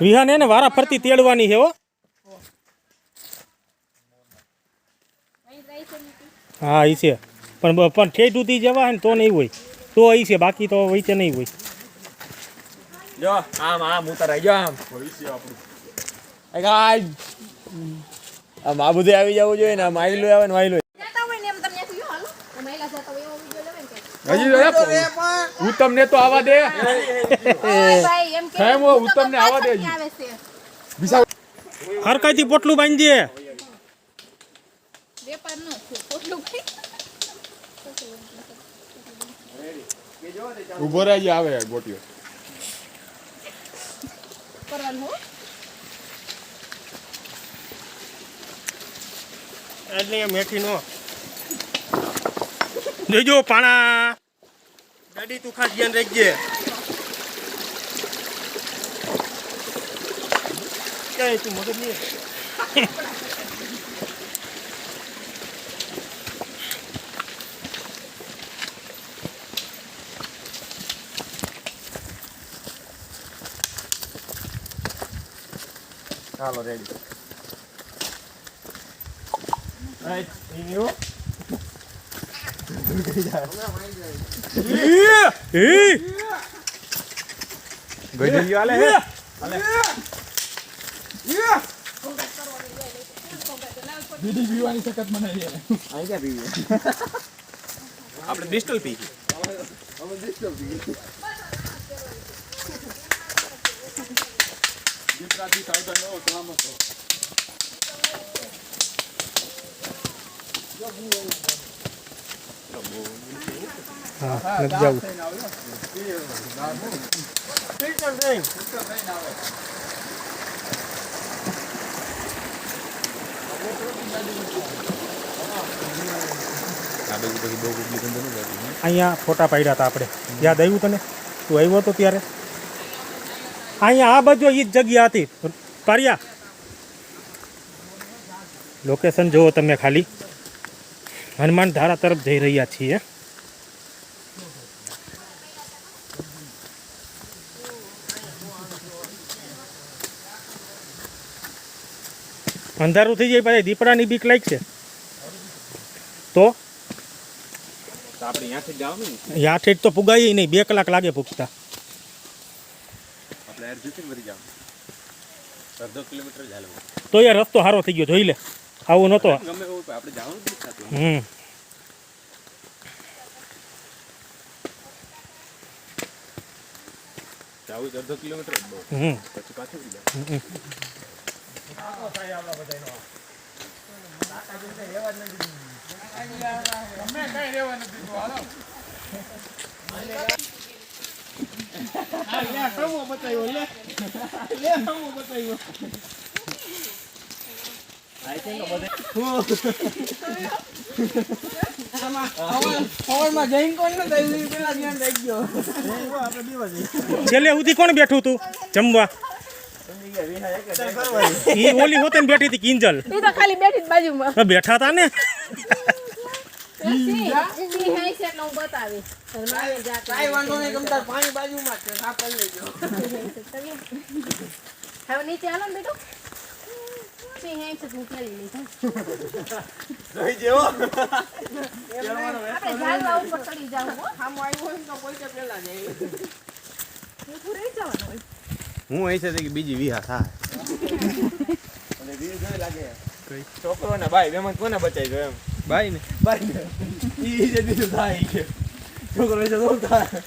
વિહાને એને વારા ફરતી તેડવાની છે હો. હા ઈ છે. પણ પણ ઠેઠ સુધી જવા હોય ને તો નહીં હોય. તો અહીં છે બાકી તો વચ્ચે નહીં હોય. જો આમ આમ જો આમ. આમ આ બધું આવી જવું જોઈએ ને આમ આઈલો આવે ને વાઈલો જતા ને એમ તમને કહ્યું હાલો? તો આવા દે એવો ને કે. હું તમને તો આવા દે. ઓય પોટલું એમ કે સાહેબ, હું હું તો તમને આવવા પાછળથી દેજો. આવે છે હરકાઈથી પોટલું બાંધજે વેપાર ન થયો પોટલું કઈ ઊભો રહી આવે, ગોટીઓ. એટલે મેથી નો. જોજો પાણા. ગાડી તું ખાસ ધ્યાન રાખજે. ક્યાંય તું મગજ નહીં. ચાલો રેડી એ ગઈ હાલે હે બીડી પીવાની સાવધાન રહો સલામત રહો હા? અહીંયા ફોટા પાડ્યા હતા આપણે. યાદ આવ્યું તને? તું આવ્યો હતો ત્યારે? અહીંયા આ બાજુ એ જ જગ્યા હતી. પારિયા. લોકેશન જુઓ તમે ખાલી. હનુમાન ધારા તરફ જઈ રહ્યા છીએ. અંધારું થઈ જાય પછી દીપડાની બીક લાગશે તો? આપણે અહીંયાથી જ જવાનું ને. યા ઠેઠ તો પુગાય નહીં બે કલાક લાગે પૂગતા આપણે અડધુથી મરી જવાનું અડધો કિલોમીટર તો યાર રસ્તો સારો થઈ ગયો જોઈ લે. આવો નહોતો ગમે આપણે જવાનું હમ. અડધો કિલોમીટર જ છેલ્લે સુધી કોણ બેઠું તું? જમવા. ઓલી હોતે બેઠી હતી કિંજલ. ખાલી બેઠી બાજુમાં. બેઠા હતા ને? હું અહીં છે કે બીજી વિહા થાય. છોકરો ને ભાઈ બેમાં કોને બચાવી એમ? ભાઈ ને ભાઈ ને ઈ જે દીધું થાય ઈ કે છોકરો છે તો થાય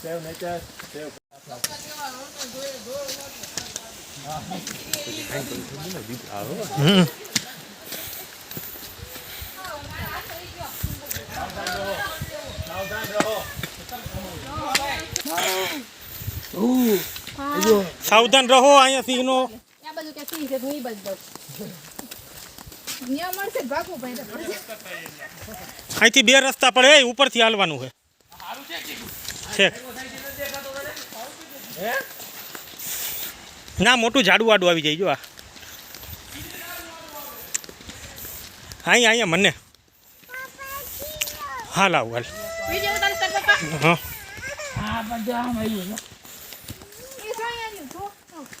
સેવ નેચર સેવ હમ સાવધાન રહો અહીંયા સિંહનો. આ બાજુ કે સિંહ છે તો હું ઈ બાજુ જાઉં. ન્યા મળશે ભાગવું ભાઈ તો પડશે. અહીંથી બે રસ્તા પડે એ ઉપરથી હાલવાનું છે. છે. ના મોટું ઝાડુ વાડું આવી જાય જો આ. અહીંયા અહીંયા મને. હાલ આવું હાલ. વીડિયો ઉતારે છે પપ્પા. હા. એ સાંઈ આવ્યું જો રોજ જમ પતંગ ઉડી ગઈ જમ પતંગ છે કા જોઈ પતંગ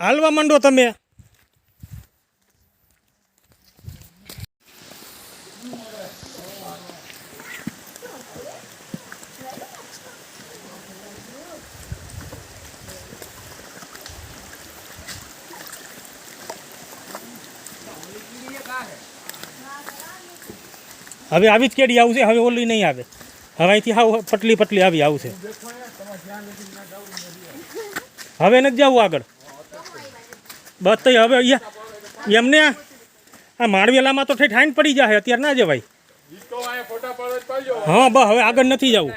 હાલવા માંડો તમે. હવે આવી જ કેડી આવશે, હવે ઓલી નહીં આવે. હવે અહીંથી હાવ પટલી પટલી આવી આવશે. હવે નથી જવું આગળ. બસ તો હવે અહીંયા એમને આ માળવેલામાં તો ઠેઠ હાઈન પડી જાય અત્યારે ના જવાય. હા, બસ હવે આગળ નથી જવું?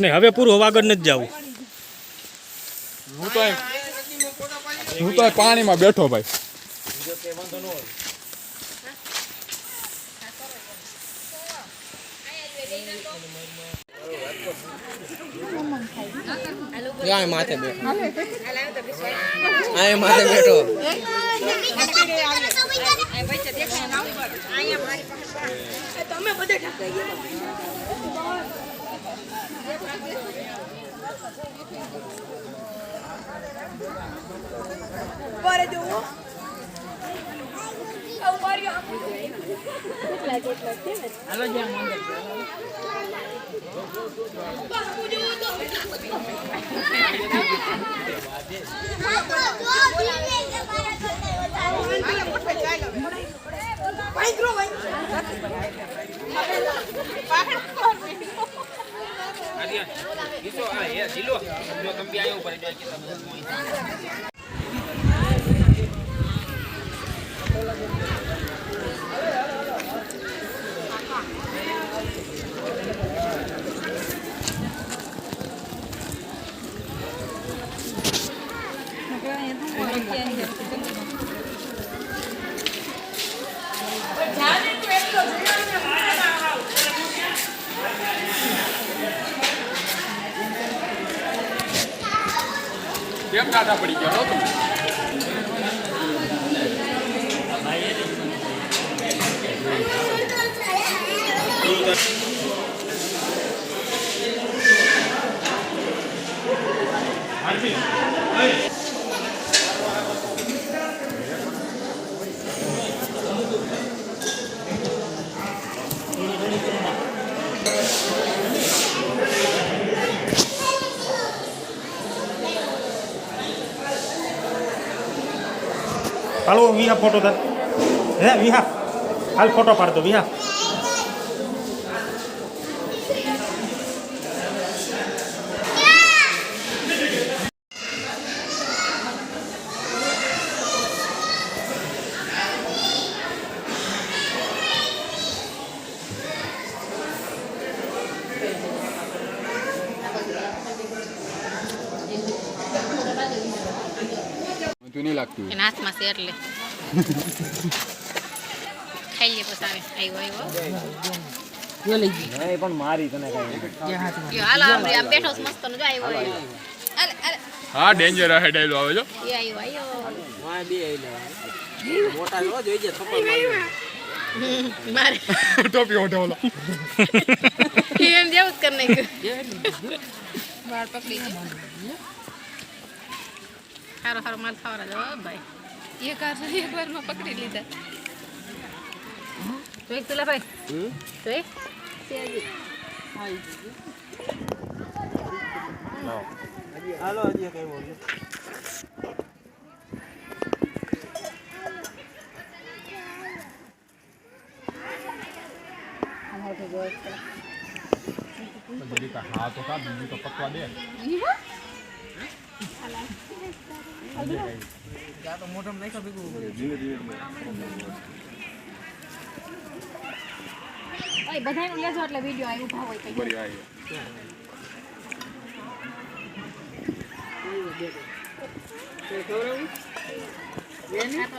નહીં, હવે પૂરું, હવે આગળ નથી જવું. હું તો હું તો પાણીમાં બેઠો ભાઈ. આ માથે બેઠો. આ માથે બેઠો. Adiós. Eso, ah, ya, dilo. Yo cambié ahí para yo aquí. કેમ ટાટા પડી ગયા હો તમે હાલો વિહા ફોટો તાર હે વિહા હાલ ફોટો પાડતો વિહા તું નહીં લાગતું એના હાથમાં છે એટલે ખાઈએ પછી આવે આવ્યો આવ્યો નહીં પણ મારી તને કઈ યો, હાલો આપણે આમ બેઠો છે મસ્ત નો જો આવ્યો આવ્યો અરે અરે હા ડેન્જર હે ડાયલો આવે જો. એ આવ્યો આવ્યો માં બે આવી લેવા મોટા નો જોઈ થપ્પડ મારી મારે. ટોપી ઓઢો ઓલો. એમ જેવું જ કરી નાખ્યું. વાળ પકડી સારો સારો માલ ખાવાના જો ભાઈ. એક વાર એક વારમાં પકડી લીધા. જોઈ પેલા ભાઈ? જોઈ? સેજી જરીક હા તો કા બીજું તો પકવા દે. ઓય બધાયનું લેજો એટલે વિડિયો આવી ઊભા હોય તો. બરી આવી આ તો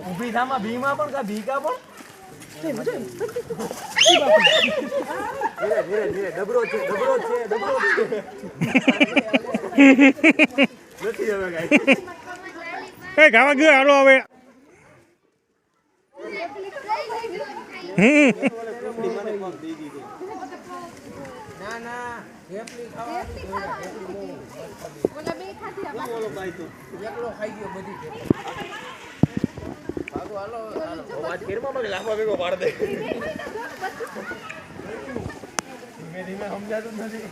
ઊભી થામાં ભીમાં પણ કા ભીકા પણ ધીરે ગાવા ગયો હાલો હવે ના ના ઢેપલી ખાવા ઓલા બે ખાધી આ બોલો ભાઈ તું એકલો ખાઈ ગયો બધી હાલો હાલો. હાલો મને લાંબા ભેગો પાડ દે. ધીમે ધીમે સમજાતું નથી.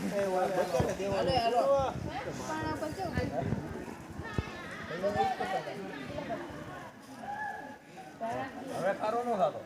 હવે ખારો ન થતો